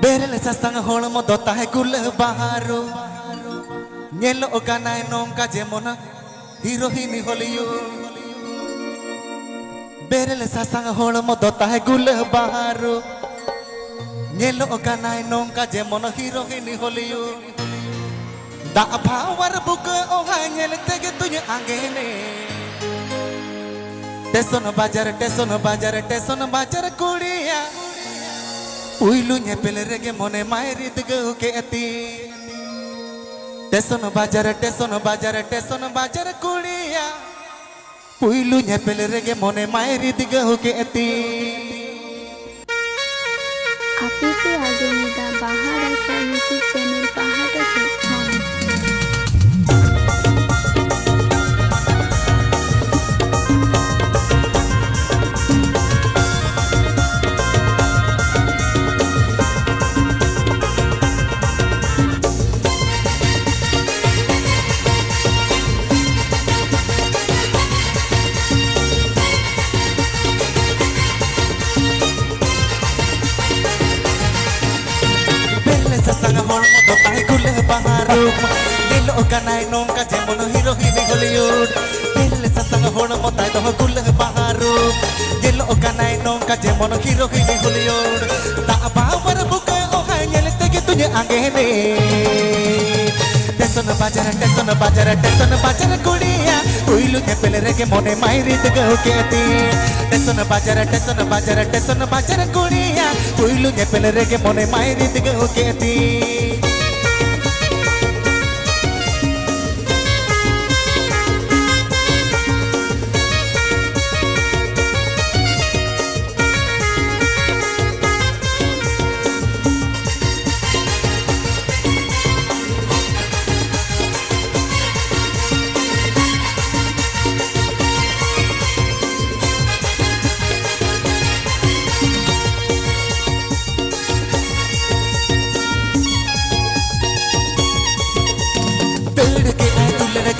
Berel sasang holmo do tahe gul baharu Nyelo kanai nongka jemona hirohini Hollywood Berel sasang holmo do tahe gul baharu Nyelo kanai nongka jemona hirohini Hollywood Da power buka ohai nyel tege tunya angene Teson bajar teson bajar teson bajar kudiya উইলু নেপেল রেগে মনে মায়ের দিকে ওকে এতি। টেসন বাজার টেসন বাজার টেসন বাজার কুড়িয়া। উইলু নেপেল রেগে মনে মায়ের দিকে ওকে এতি নীল কানাই নৌকা যেমন হিরোহিনি হলিউড। বেলে সাসাঙ্গ হল মতো তাই দহ খুলে বাহারু। নীল কানাই নৌকা যেমন হিরোহিনি হলিউড। তা বাবার বুকে ওহাই নেলে থেকে তুই আগে নে। টেসন বাজার টেসন বাজার টেসন বাজার কুড়িয়া। উইলু নেপেলে রেগে মনে মাইরি দিকে কেতি টেসন বাজার টেসন বাজার টেসন বাজার কুড়িয়া। উইলু নেপেলে রেগে মনে মাইরি দিকে কেতি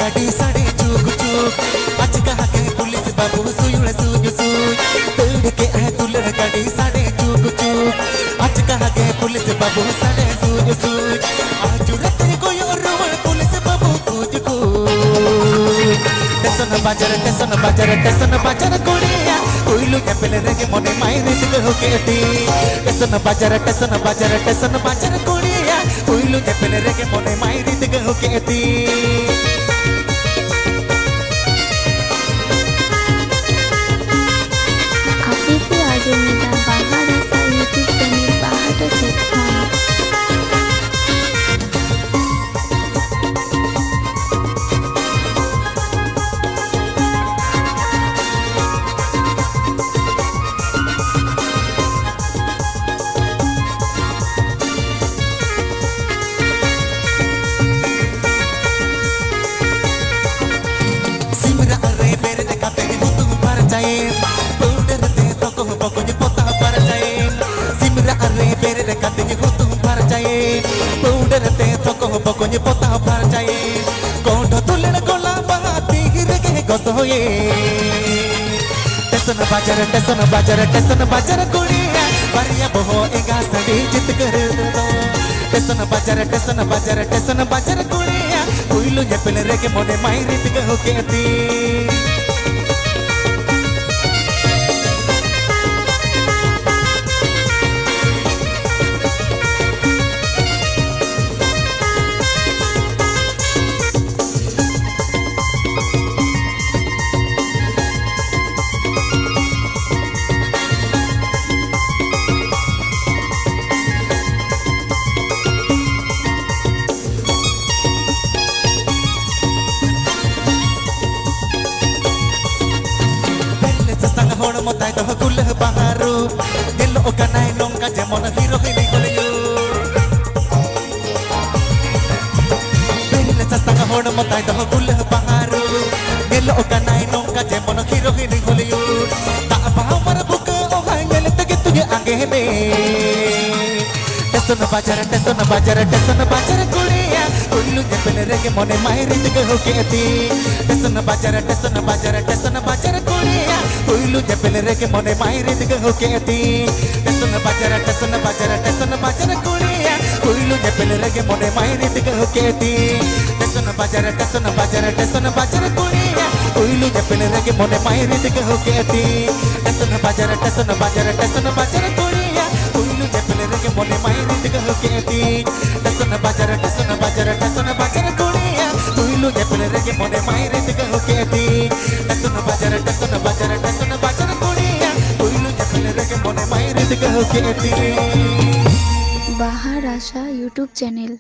गाड़ी साड़ी चूक चूक। आज कहा के पुलिस बाबू सुयुड़ सूज सूज पेड़ के आए दुल्हन गाड़ी साड़ी चूक चूक। आज कहा के पुलिस बाबू साड़े सूज सूज आज रते कोई और रोवण पुलिस बाबू कूद कूद टेसन बाज़ार टेसन बाज़ार टेसन बाज़ार कुड़िया। उइलू के पेले रेगे मने मायरे दिल हो के दी टेसन बाज़ार टेसन बाज़ार टेसन बाज़ार कुड़िया। उइलू के पेले रेगे मने मायरे दिल हो के दी टेसन बाजर, टसन बाजर टसन बाजर कुड़िया। बरिया बहो एगा सड़ी जित कर दो। टसन बाजर टसन बाजर टसन बाजर कुड़िया। कोई लो जपल रे के मोने माई रीत कहो के o kanay nongka jemon hero hini holiyo Belle sasang hon mo tay doh gul baharu Gelo o kanay nongka jemon hero hini holiyo Ta bahaw mar buka o hangel tege tuye angene টেসন বাজার টেসন বাজার টেসন বাজার কুড়িয়া উল্লু জেপেল রেগে মনে মায়ের দিকে হোকে দি টেসন বাজার টেসন বাজার টেসন বাজার কুড়িয়া উল্লু জেপেল রেগে মনে মায়ের দিকে হোকে দি টেসন বাজার টেসন বাজার টেসন বাজার কুড়িয়া পেলে রেগে মনে মায়ের দিকে কেতি টেসন বাজারে টেসন বাজারে টেসন বাজারে কুড়িয়া যে পেলে রেগে মনে মায়ের দিকে কেতি টেসন বাজারে টেসন বাজারে টেসন বাজারে কুড়িয়া যে পেলে রেগে মনে মায়ের দিকে কেতি টেসন বাজারে টেসন বাজারে টেসন বাজারে কুড়িয়া উইলু যে পেলে রেগে মনে মায়ের দিকে কেতি টেসন বাজারে টেসন বাজারে টেসন বাজারে কুড়িয়া উইলু যে পেলে রেগে মনে মায়ের দিকে কেতি বাহার আশা ইউটিউব চ্যানেল